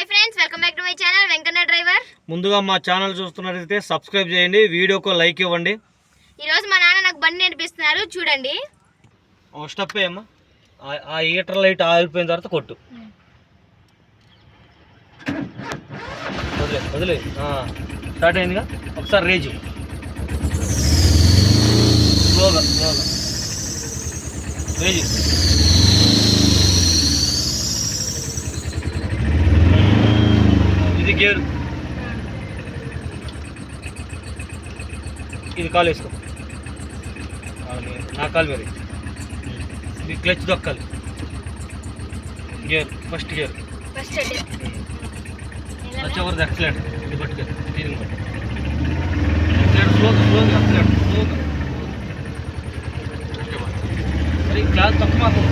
Hi friends welcome back to my channel Venkanna driver ముందుగా మా channel చూస్తున్నట్లయితే subscribe చేయండి వీడియోకు లైక్ ఇవ్వండి. ఈరోజు మా నాన్న నాకు బండి నేర్పిస్తున్నారు చూడండి. ఓ స్టెప్ అమ్మా. ఆ హీటర్ లైట్ ఆగిపోయిన తర్వాత కొట్టు. వదిలే వదిలే. ఆ, స్టార్ట్ అయిందిగా? ఒకసారి రేజు స్లోగా స్లోగా రేజు ఇది గేరు ఇది కాలు వేసుకో అవును, నా కాలు మీద ఇది క్లచ్ దొక్కాలి గేర్ ఫస్ట్ గేర్ ఫస్ట్ వచ్చే వరకు ఎక్సలెంట్ ఇది పట్టుకో దీనికి పట్టు ఎక్సలెంట్ స్లోగా స్లోగా ఎక్సలెంట్ స్లోగా మరి క్లాస్ తక్కువ మాకు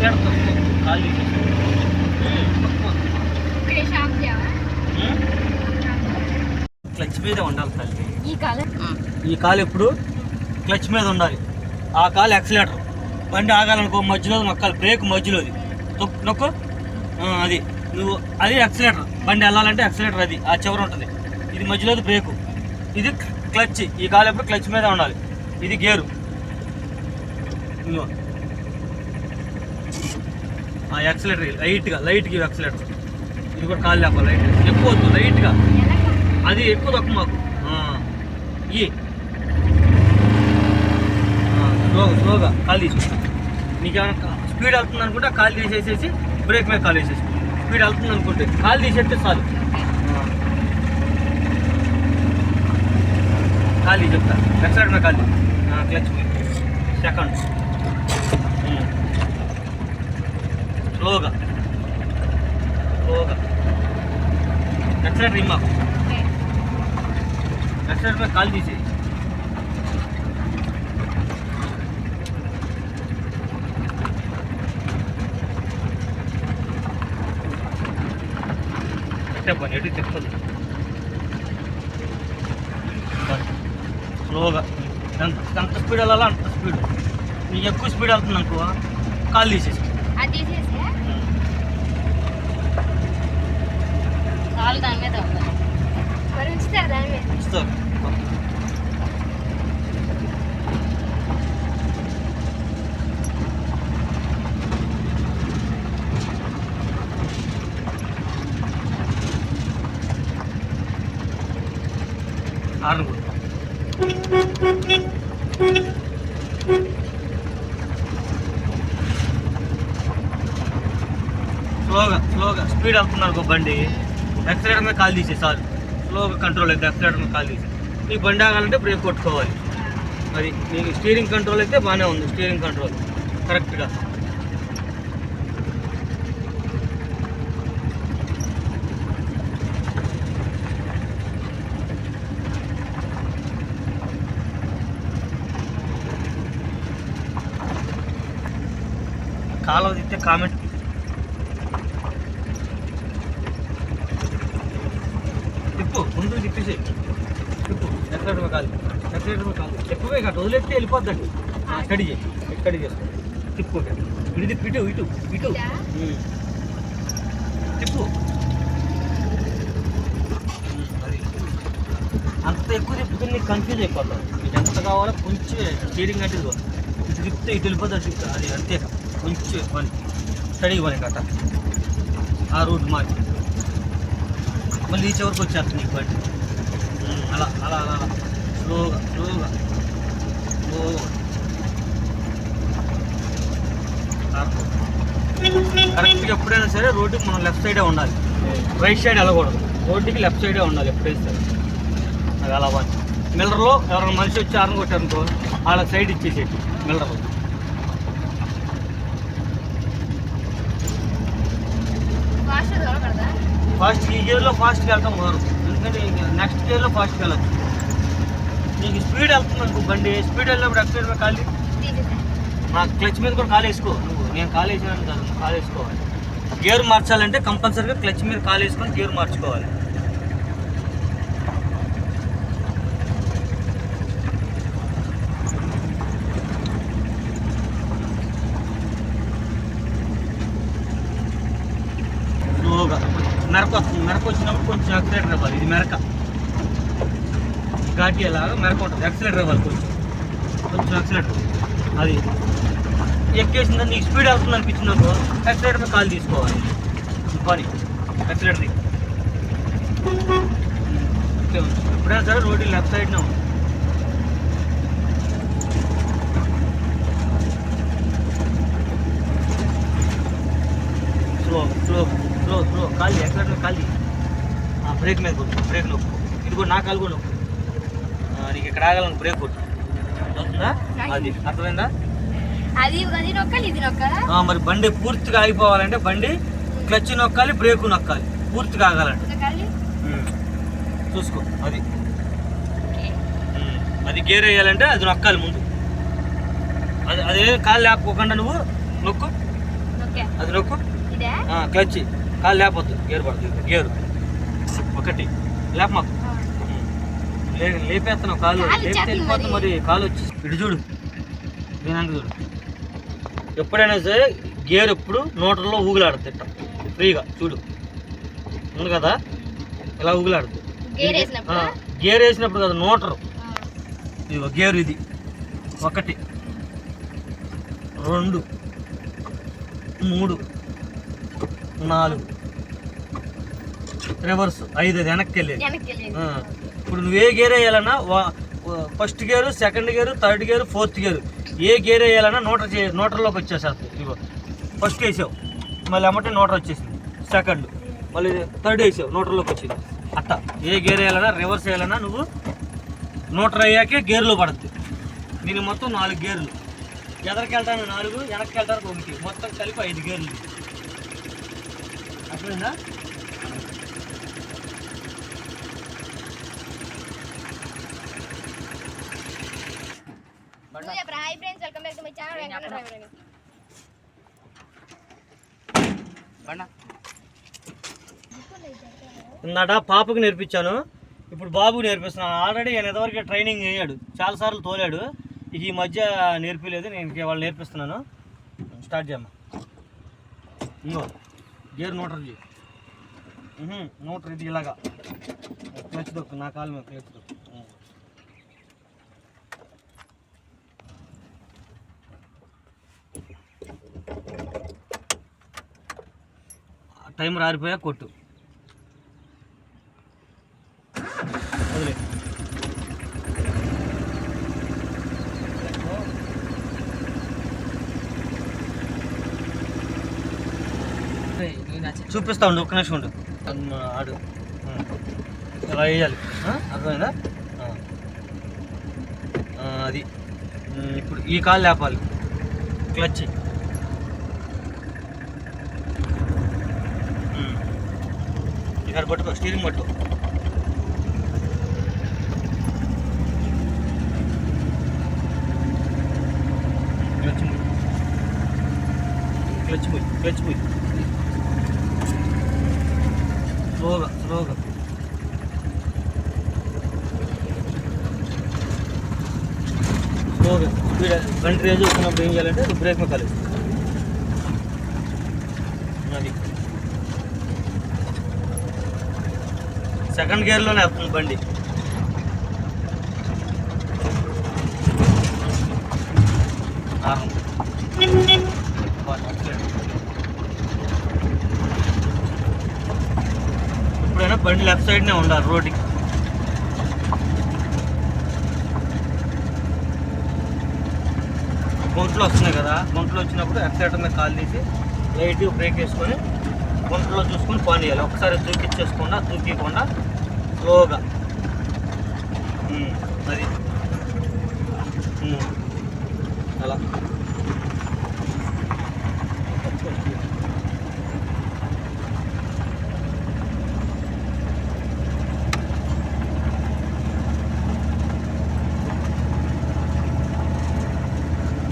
ఎక్సలెంట్ తక్కువ కాలు తీసేసి. తక్కువ. క్లచ్ మీద ఉండాలి తల్లి. ఈ కాలం ఈ కాలు ఎప్పుడు? క్లచ్ మీద ఉండాలి. ఆ కాలు యాక్సిలేటర్. బండి ఆగాలనుకో మధ్యలో నొక్కాలి. బ్రేక్ మధ్యలోది. నొక్కు. అది. నువ్వు అది యాక్సిలేటర్. బండి వెళ్ళాలంటే యాక్సిలేటర్ అది. ఆ చివర ఉంటుంది. ఇది మధ్యలోది బ్రేకు. ఇది క్లచ్. ఈ కాలు ఎప్పుడు క్లచ్ మీద ఉండాలి. ఇది గేరు. ఆ యాక్సిలేటర్ లైట్గా లైట్గా యాక్సిలేటర్. ఇది కూడా కాలు లేపాలి. లైట్ ఎక్కువ వద్దు లైట్గా. అది ఎక్కువ తక్కువ మాకు. ఈ. స్లోగా స్లోగా కాల్ తీసి నీకు ఏమైనా స్పీడ్ వెళ్తుంది అనుకుంటే కాల్ తీసేసేసి బ్రేక్ మీద కాల్ వేసేసి స్పీడ్ వెళ్తుంది అనుకుంటే కాల్ తీసేస్తే చాలు. ఖాళీ కాలు లెఫ్ట్ సైడ్ మీద కాలు క్లచ్ సెకండ్. స్లోగా. స్లోగా. ఎక్సలెంట్ రిమ్మా మీద కాలు తీసేయి అంటే పని ఎటు తిప్పదు స్లోగా ఎంత ఎంత స్పీడ్ వెళ్ళాలో అంత స్పీడ్ నీకు ఎక్కువ స్పీడ్ వెళ్తుంది అనుకో కాలు తీసేసి అది తీసేసి చాలు దాని మీద మరి ఉంచుతారు దాని మీద ఇస్తారు హార్న్ కొట్టు. స్లోగా స్లోగా స్పీడ్ వెళ్తున్నారు ఒక బండి. ఎక్సలేటర్ మీద కాల్ తీసే సార్. స్లోగా కంట్రోల్ అయితే ఎక్సలేటర్ మీద కాల్ తీసి నీకు బండి ఆగాలంటే బ్రేక్ కొట్టుకోవాలి. అది నీకు స్టీరింగ్ కంట్రోల్ అయితే బాగానే ఉంది స్టీరింగ్ కంట్రోల్ కరెక్ట్గా కాలువ తిస్తే కామెంట్ తిప్పు ముందు తిప్పేసి తిప్పు ఎక్కడ కాదు. ఎక్కడ కాదు. ఎక్కువే కాదు వదిలేస్తే వెళ్ళిపోద్దండి. స్టడీ చేయి స్టడీ చేసుకో తిప్పు ఇటు తిప్పు ఇటు ఇటు ఇటు. తిప్పు అది అంత ఎక్కువ తిప్పుతుంది నీకు కన్ఫ్యూజ్ అయిపోతావు. నీకు ఎంత కావాలో కొంచెం స్టీరింగ్ అంటే. ఇటు తిప్పితే ఇటు వెళ్ళిపోతుంది తిప్పితే అది అంతే. కొంచెం పని స్టడీ పని కట్ట ఆ రూట్ మార్చి. మళ్ళీ ఈ చివరికి వచ్చేస్తుంది నీకు బండి ఉమ్, అలా అలా అలా అలా. స్లోగా స్లోగా. స్లోగా. కరెక్ట్గా ఎప్పుడైనా సరే రోడ్డుకి మనం లెఫ్ట్ సైడే ఉండాలి. రైట్ సైడ్ వెళ్ళకూడదు. రోడ్డుకి లెఫ్ట్ సైడే ఉండాలి ఎప్పుడైనా సరే. అది అలా పని మిల్లర్లో ఎవరైనా మనిషి వచ్చి ఆరని కొట్టారనుకో వాళ్ళకి సైడ్ ఇచ్చేసేటి మిల్లర్లో వాష్ ఫాస్ట్ ఈ గేర్లో ఫాస్ట్గా వెళ్తాం వారు ఎందుకంటే నెక్స్ట్ గేర్లో ఫాస్ట్గా వెళ్ళచ్చు. నీకు స్పీడ్ వెళ్తుంది అనుకో బండి. స్పీడ్ వెళ్ళినప్పుడు ఎక్సైడ్ మీద ఖాళీ? తీసేసా క్లచ్ మీద కూడా కాలు వేసుకో. నువ్వు నేను కాలు వేసినాను కాదు నువ్వు కాలు వేసుకోవాలి. గేర్ మార్చాలంటే కంపల్సరీగా క్లచ్ మీద కాలు వేసుకొని గేర్ మార్చుకోవాలి స్లోగా మెరక వస్తుంది మెరక వచ్చినప్పుడు కొంచెం యాక్సిలేటర్ ఇవ్వాలి ఇది మెరక. ఘాటి అలాగా మెరక ఉంటుంది. ఎక్సలేటర్ ఇవ్వాలి కొంచెం. కొంచెం అది. ఎక్కేసిందా నీకు స్పీడ్ అవుతుంది అనిపించినప్పుడు ఎక్సలేటర్ మీద కాల్ తీసుకోవాలి. పని. ఎక్సలేటర్ ఇప్పుడే సరే రోడ్డు లెఫ్ట్ సైడ్నే ఉంది. Slow slow slow slow. కాలి ఎక్కడ కాలి బ్రేక్ మీద కొట్టు బ్రేక్ నొక్కు ఇది కూడా నా కాలు కూడా నొక్కు నీకు ఇక్కడ ఆగాలని బ్రేక్ కొట్టు అవుతుందా అది అర్థమైందా? అది అది నొక్కాలి ఇది నొక్కాలా? ఆ, మరి బండి పూర్తిగా ఆగిపోవాలంటే బండి క్లచ్ నొక్కాలి బ్రేక్ నొక్కాలి. పూర్తిగా ఆగాలంటే. చూసుకో అది. అది గేర్ వేయాలంటే అది నొక్కాలి ముందు. అది అదే కాలు లేకపోకుండా నువ్వు నొక్కు. అది నొక్కు. క్లచ్. కాలు లేపొద్దు గేర్ పడుతుంది గేరు. ఒకటి. లేప మాకు. లే లేపేస్తున్నావు కాలు. లేపితే వెళ్ళిపోతుంది మరి. కాలు వచ్చి ఇటు చూడు. దీనికి చూడు. ఎప్పుడైనా సరే గేర్ ఎప్పుడు నోటర్లో ఊగులాడుతుంది ఇట్ట ఫ్రీగా చూడు. ఉంది కదా? ఇలా ఊగులాడుతుంది. ఆ, గేర్ వేసినప్పుడు కదా నోటరు? ఇదిగో గేర్ ఇది. ఒకటి. రెండు. మూడు. నాలుగు. రివర్స్ ఐదు అది వెనక్కి వెళ్ళేది ఇప్పుడు నువ్వు ఏ gear వేయాలన్నా first gear second gear third gear fourth gear ఏ గేర్ వేయాలన్నా నోటర్ చే నోటర్లోకి వచ్చేసేస్తుంది ఇదిగో ఫస్ట్ వేసావు మళ్ళీ అమ్మటే నోటర్ వచ్చేసింది. సెకండ్ మళ్ళీ థర్డ్ వేసావు నోటర్లోకి వచ్చింది. అట్ట ఏ గేర్ వేయాలన్నా రివర్స్ వేయాలన్నా నువ్వు నోటర్ అయ్యాకే గేర్లో పడుతుంది దీనికి మొత్తం నాలుగు గేర్లు ఎదరికి వెళ్తాను నాలుగు వెనక్కి వెళ్తానికి ఒకటి. మొత్తం కలిపి ఐదు గేర్లు అర్థమైందా నువ్వు చెప్పరా hi friends welcome back to my channel Venkata driver అని ఇందాట పాపకు నేర్పించాను. ఇప్పుడు బాబుకు నేర్పిస్తున్నాను. ఆల్రెడీ నేను ఇంతవరకు ట్రైనింగ్ అయ్యాడు చాలాసార్లు తోలాడు. ఇక ఈ మధ్య నేర్పించలేదు నేను వాళ్ళు నేర్పిస్తున్నాను. స్టార్ట్ చేయమ్మా. ఇంకో గేర్ నోటర్ చేయి నోటర్ ఇది ఇలాగా. క్లచ్ దొక్కు నా కాలు మీద క్లచ్ దొక్కు టైం రారిపోయా కొట్టు. వదిలే. చూపిస్తా ఉండు ఒక్క నిమిషం ఉండు. ఆడు. ఇలా వేయాలి? అర్థమైందా? అది. ఇప్పుడు ఈ కాలు లేపాలి. క్లచ్. ఇక్కడ పట్టుకో స్టీరింగ్ పట్టుకో. క్లచ్ పోయి క్లచ్ పోయి స్లోగా స్లోగా. స్లోగా. స్పీడ్ బండి రేజ్ వచ్చినప్పుడు ఏం చేయాలంటే బ్రేక్ మెక్కాలి. అది. సెకండ్ గేర్లోనే వస్తుంది బండి. ఇప్పుడైనా ఎప్పుడైనా బండి లెఫ్ట్ సైడ్నే ఉండాలి రోడ్డుకి. గుంటలు వస్తున్నాయి కదా గుంటలు వచ్చినప్పుడు ఎక్సైటర్ మీద కాల్ తీసి లైట్గా బ్రేక్ వేసుకొని గుంటలో చూసుకొని పానీయాలి ఒకసారి దూకిచ్చేసుకుండా దూకికుండా స్లోగా. అది. అలా.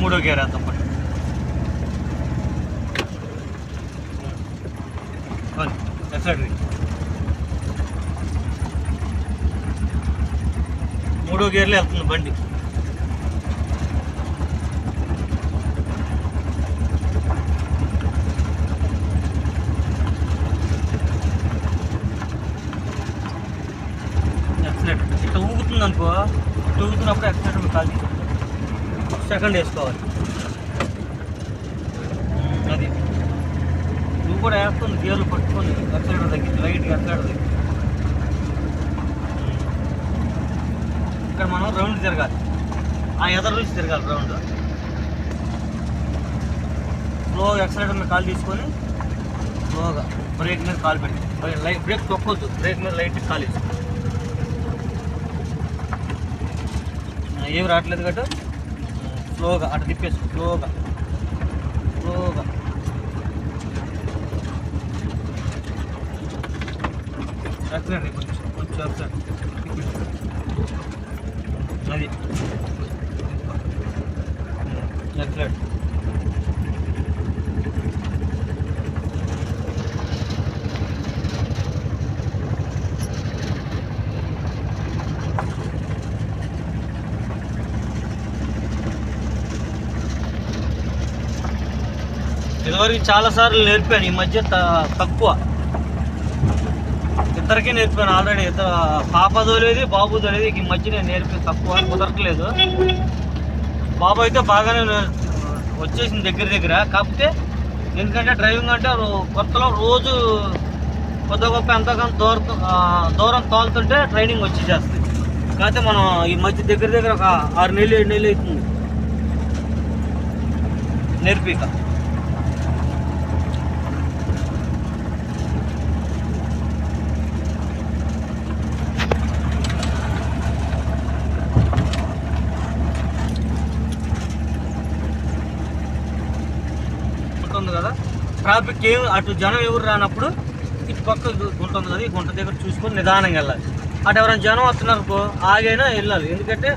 మూడో గేర్ గేర్లో వెళ్తుంది బండి. ఎక్సలేటర్ ఇట్లా ఊగుతుంది అనుకో ఇట్లా ఊగుతున్నప్పుడు ఎక్సలేటర్ ఖాళీ సెకండ్ వేసుకోవాలి. అది. నువ్వు కూడా వేస్తుంది గేర్లు పట్టుకొని ఎక్సలేటర్ తగ్గింది లైట్గా ఎక్సలేటర్ తగ్గింది ఇక్కడ మనం రౌండ్ తిరగాలి ఆ ఎదరు నుంచి తిరగాలి రౌండ్ స్లోగా ఎక్సలేటర్ మీద కాలు తీసుకొని స్లోగా బ్రేక్ మీద కాలు పెట్టి. లైట్ బ్రేక్ తొక్కొద్దు. బ్రేక్ మీద లైట్ కాలు వేసి ఏమి రావట్లేదు గట్టు? స్లోగా అటు తిప్పేసి స్లోగా. స్లోగా. ఎక్సలేటర్ కొంచెం కొంచెం ఎక్సలేటర్ అది. ఎక్సలేటర్ ఇదివరకు చాలాసార్లు నేర్పాను ఈ మధ్య త- తక్కువ. ఇద్దరికీ నేర్పాను ఆల్రెడీ. పాప తోలేది బాబు తోలేదు ఈ మధ్య నేను నేర్పి తక్కువ కుదరట్లేదు. బాబు అయితే బాగానే వచ్చేసింది దగ్గర దగ్గర. కాకపోతే ఎందుకంటే డ్రైవింగ్ అంటే కొత్తలో రోజు కొద్ది గొప్ప ఎంతగానో దూరం దూరం తోలుతుంటే ట్రైనింగ్ వచ్చేసేస్తుంది. కాకపోతే మనం ఈ మధ్య దగ్గర దగ్గర ఒక ఆరు నెలలు ఏడు నెలలు అవుతుంది. నేర్పిక ఉంటుంది కదా ట్రాఫిక్ ఏం అటు జనం ఎవరు రానప్పుడు ఇటు పక్క గుంట ఉంది కదా ఈ గుంట దగ్గర చూసుకొని నిదానంగా వెళ్ళాలి. అటు ఎవరైనా జనం వస్తున్నారు ఆగైనా వెళ్ళాలి. ఎందుకంటే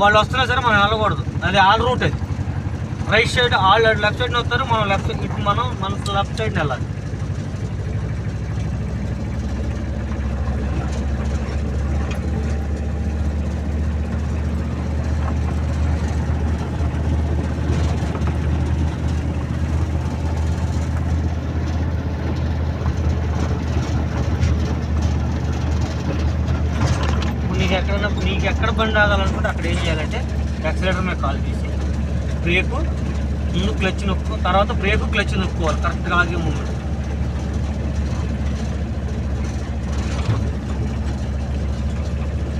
వాళ్ళు వస్తున్నా సరే మనం వెళ్ళకూడదు. అది ఆల్ రూట్ అది. Right side all left side వస్తారు మనం లెఫ్ట్ సైడ్ ఇటు మనం మన లెఫ్ట్ సైడ్ వెళ్ళాలి ఇప్పుడు నీకు ఎక్కడన్నా నీకు ఎక్కడ బండి ఆగాలనుకుంటే అక్కడ ఏం చేయాలంటే యాక్సిలేటర్ మీద కాల్ తీసి బ్రేకు ముందు క్లచ్ నొక్కు తర్వాత బ్రేకు క్లచ్ నొక్కోవాలి కరెక్ట్గా ఆగే మూమెంట్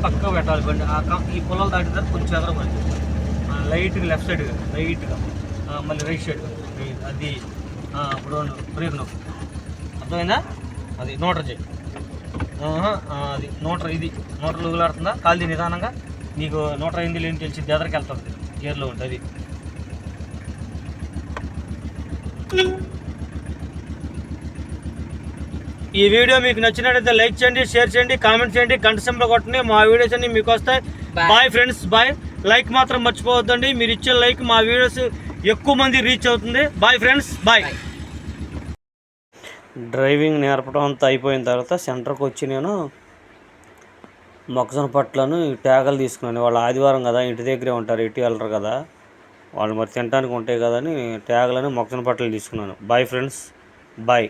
పక్క పెట్టాలి బండి. ఆ ఈ పొలాలు దాటిన తర్వాత కొంచెం ఎదరబండి లైట్గా లెఫ్ట్ సైడ్ లైట్గా మళ్ళీ రైట్ సైడ్ అది ఇప్పుడు బ్రేక్ నొక్కు. అర్థమైందా? అది నోటర్ చేయి అది నోటర్ ఇది నోటర్ లుగులాడుతుందా? కాల్ది నిదానంగా? నీకు నోటర్ అయింది లేని తెలిసి ఎదరికి వెళ్తుంది గేర్లో ఉంటుంది ఈ వీడియో మీకు నచ్చినట్లయితే లైక్ చేయండి షేర్ చేయండి కామెంట్ చేయండి గంట సింబల్ కొట్టండి మా వీడియోస్ అన్ని మీకు వస్తాయి. బాయ్ ఫ్రెండ్స్ బాయ్ లైక్ మాత్రం మర్చిపోవద్దండి. మీరు ఇచ్చే లైక్ మా వీడియోస్ ఎక్కువ మంది రీచ్ అవుతుంది. Bye friends bye. డ్రైవింగ్ నేర్పడం అంతా అయిపోయిన తర్వాత సెంటర్కి వచ్చి నేను మొక్కజొన్న పట్లను ఈ ట్యాగలు తీసుకున్నాను. వాళ్ళు ఆదివారం కదా ఇంటి దగ్గరే ఉంటారు ఇటు వెళ్ళరు కదా. వాళ్ళు మరి తినడానికి ఉంటాయి కదా అని ట్యాగలని మొక్కజొన్న పట్టలు తీసుకున్నాను. Bye friends bye